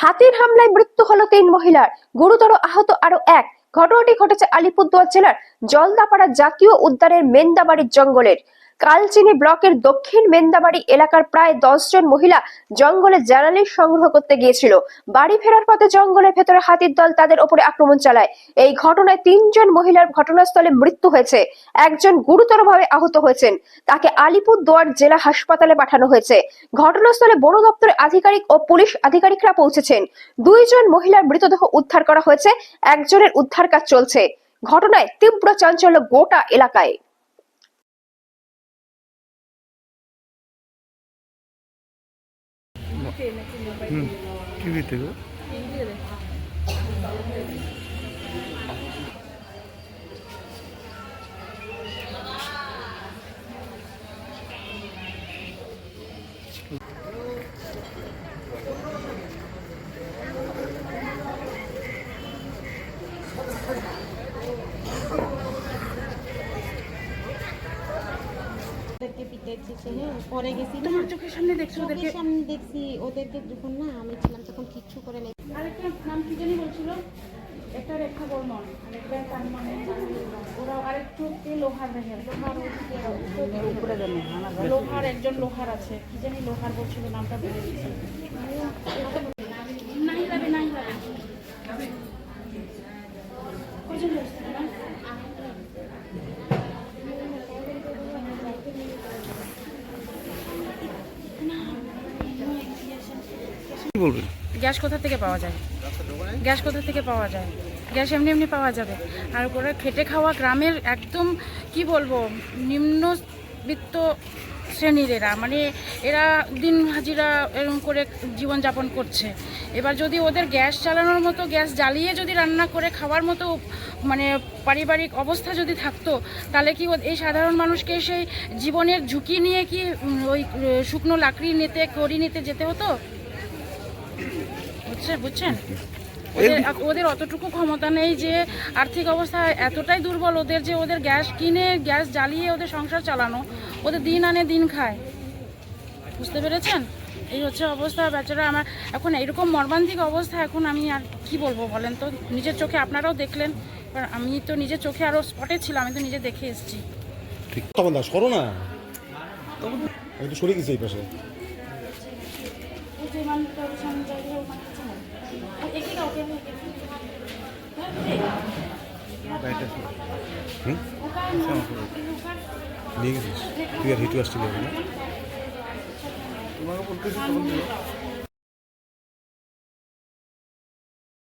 হাতির হামলায় মৃত্যু হলো তিন মহিলার। গুরুতর আহত আরও এক। ঘটনাটি ঘটেছে আলিপুরদুয়ার জেলার জলদাপাড়া জাতীয় উদ্যানের মেন্দাবাড়ির জঙ্গলের। কালচিনি ব্লকের দক্ষিণ মেন্দাবাড়ি এলাকার প্রায় দশ জন মহিলা জঙ্গলে জ্বালানি সংগ্রহ করতে গিয়েছিল। বাড়ি ফেরার পথে জঙ্গলের ভেতরে হাতির দল তাদের ওপরে আক্রমণ চালায়। এই ঘটনায় তিনজন মহিলার ঘটনাস্থলে মৃত্যু হয়েছে। একজন গুরুতরভাবে আহত হয়েছেন। তাকে আলিপুর আলিপুরদুয়ার জেলা হাসপাতালে পাঠানো হয়েছে। ঘটনাস্থলে বন দপ্তরের আধিকারিক ও পুলিশ আধিকারিকরা পৌঁছেছেন। দুইজন মহিলার মৃতদেহ উদ্ধার করা হয়েছে। একজনের উদ্ধার কাজ চলছে। ঘটনায় তীব্র চাঞ্চল্য গোটা এলাকায়। ಕಿವಿ ತೆಗು Thank you. ওদেরকে হ্যাঁ। পরে গেছি। তোমার চোখের সামনে দেখছ ওদেরকে? সামনে দেখছি ওদেরকে যখন না আমি ছিলাম তখন কিচ্ছু করে নেই। আরেকটা নাম কি জানি বলছিল? একটা রেখা বর্মন আরেকটা তার মানে ওরা আরেকটু কে লোহার দেখেন লোহার উপরে লোহার একজন লোহার আছে। কি জানি লোহার বলছিল নামটা বলে দিচ্ছে নাই যাবে নাই যাবে কজন যাচ্ছে না বলবেন? গ্যাস কোথা থেকে পাওয়া যায়? গ্যাস কোথা থেকে পাওয়া যায়? গ্যাস এমনি এমনি পাওয়া যাবে। আর করে খেটে খাওয়া গ্রামের একদম, কি বলব, নিম্নবিত্ত শ্রেণির এরা। মানে এরা দিন হাজিরা এরকম করে জীবনযাপন করছে। এবার যদি ওদের গ্যাস চালানোর মতো, গ্যাস জ্বালিয়ে যদি রান্না করে খাওয়ার মতো মানে পারিবারিক অবস্থা যদি থাকতো, তাহলে কি এই সাধারণ মানুষকে সেই জীবনের ঝুঁকি নিয়ে কি ওই শুকনো লাকড়ি নিতে, কড়ি নিতে যেতে হতো? বুঝছেন বুঝছেন? ওদের ওদের অতটুকু ক্ষমতা নেই যে আর্থিক অবস্থা এতটাই দুর্বল ওদের যে ওদের গ্যাস কিনে গ্যাস জ্বালিয়ে ওদের সংসার চালানো ওদের দিন আনে দিন খায়। বুঝতে পেরেছেন? এই হচ্ছে অবস্থা বেচারা আমার এখন এরকম মর্মান্তিক অবস্থা এখন আমি আর কি বলব বলেন তো? নিজের চোখে আপনারাও দেখলেন এবার আমি তো নিজের চোখে আরও স্পটে ছিলাম আমি তো নিজে দেখে এসেছি। তখন দা সরো না। আমি তো সরে গেছি এই পাশে। হুম? আছে গেছিস? তুই আর হিটু আসছিলি তোমাকে বলতেছি